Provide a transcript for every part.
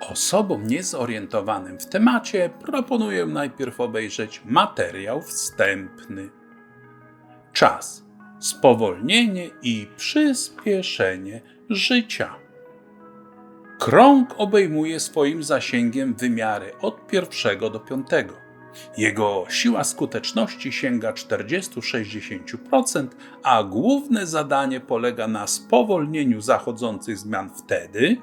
Osobom niezorientowanym w temacie proponuję najpierw obejrzeć materiał wstępny. Czas, spowolnienie i przyspieszenie życia. Krąg obejmuje swoim zasięgiem wymiary od pierwszego do piątego. Jego siła skuteczności sięga 40-60%, a główne zadanie polega na spowolnieniu zachodzących zmian wtedy,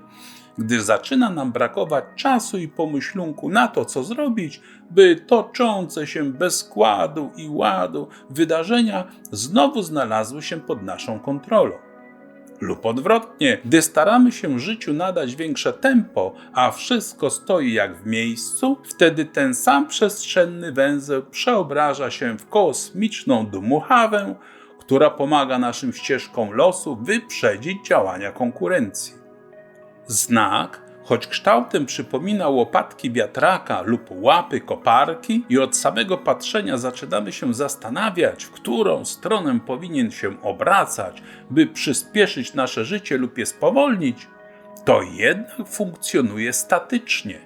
gdy zaczyna nam brakować czasu i pomyślunku na to, co zrobić, by toczące się bez składu i ładu wydarzenia znowu znalazły się pod naszą kontrolą. Lub odwrotnie, gdy staramy się życiu nadać większe tempo, a wszystko stoi jak w miejscu, wtedy ten sam przestrzenny węzeł przeobraża się w kosmiczną dmuchawę, która pomaga naszym ścieżkom losu wyprzedzić działania konkurencji. Znak, choć kształtem przypomina łopatki wiatraka lub łapy koparki, i od samego patrzenia zaczynamy się zastanawiać, w którą stronę powinien się obracać, by przyspieszyć nasze życie lub je spowolnić, to jednak funkcjonuje statycznie.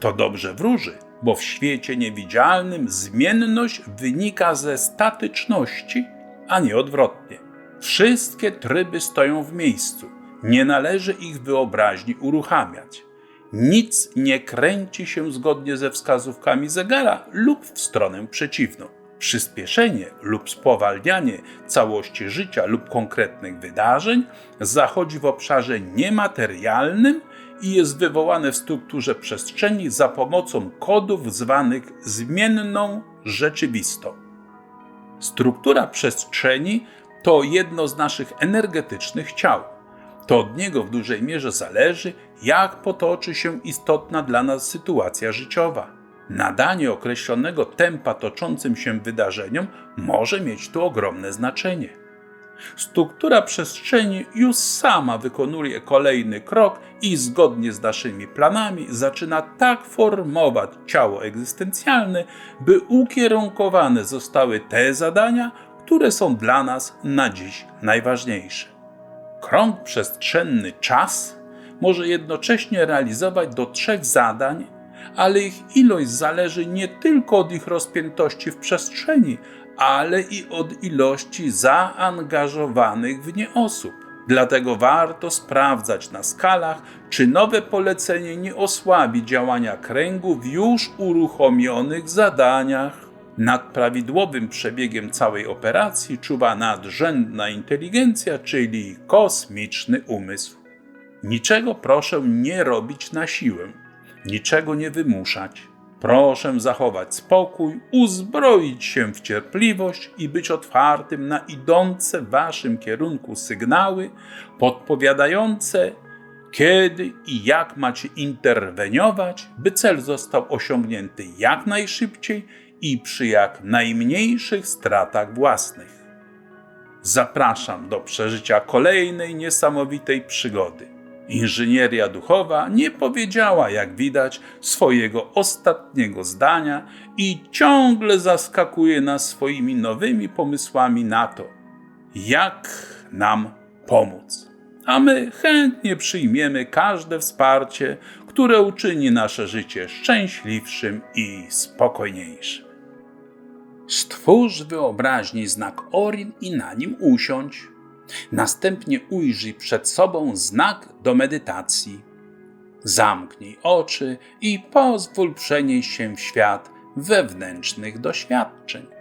To dobrze wróży, bo w świecie niewidzialnym zmienność wynika ze statyczności, a nie odwrotnie. Wszystkie tryby stoją w miejscu nie należy ich wyobraźni uruchamiać. Nic nie kręci się zgodnie ze wskazówkami zegara lub w stronę przeciwną. Przyspieszenie lub spowalnianie całości życia lub konkretnych wydarzeń zachodzi w obszarze niematerialnym i jest wywołane w strukturze przestrzeni za pomocą kodów zwanych zmienną rzeczywistą. Struktura przestrzeni to jedno z naszych energetycznych ciał. To od niego w dużej mierze zależy, jak potoczy się istotna dla nas sytuacja życiowa. Nadanie określonego tempa toczącym się wydarzeniom może mieć tu ogromne znaczenie. Struktura przestrzeni już sama wykonuje kolejny krok i zgodnie z naszymi planami zaczyna tak formować ciało egzystencjalne, by ukierunkowane zostały te zadania, które są dla nas na dziś najważniejsze. Krąg przestrzenny czas może jednocześnie realizować do trzech zadań, ale ich ilość zależy nie tylko od ich rozpiętości w przestrzeni, ale i od ilości zaangażowanych w nie osób. Dlatego warto sprawdzać na skalach, czy nowe polecenie nie osłabi działania kręgu w już uruchomionych zadaniach. Nad prawidłowym przebiegiem całej operacji czuwa nadrzędna inteligencja, czyli kosmiczny umysł. Niczego proszę nie robić na siłę, niczego nie wymuszać. Proszę zachować spokój, uzbroić się w cierpliwość i być otwartym na idące w waszym kierunku sygnały podpowiadające, kiedy i jak macie interweniować, by cel został osiągnięty jak najszybciej i przy jak najmniejszych stratach własnych. Zapraszam do przeżycia kolejnej niesamowitej przygody. Inżynieria duchowa nie powiedziała, jak widać, swojego ostatniego zdania i ciągle zaskakuje nas swoimi nowymi pomysłami na to, jak nam pomóc. A my chętnie przyjmiemy każde wsparcie, które uczyni nasze życie szczęśliwszym i spokojniejszym. Stwórz wyobraźni znak Orin i na nim usiądź. Następnie ujrzyj przed sobą znak do medytacji. Zamknij oczy i pozwól przenieść się w świat wewnętrznych doświadczeń.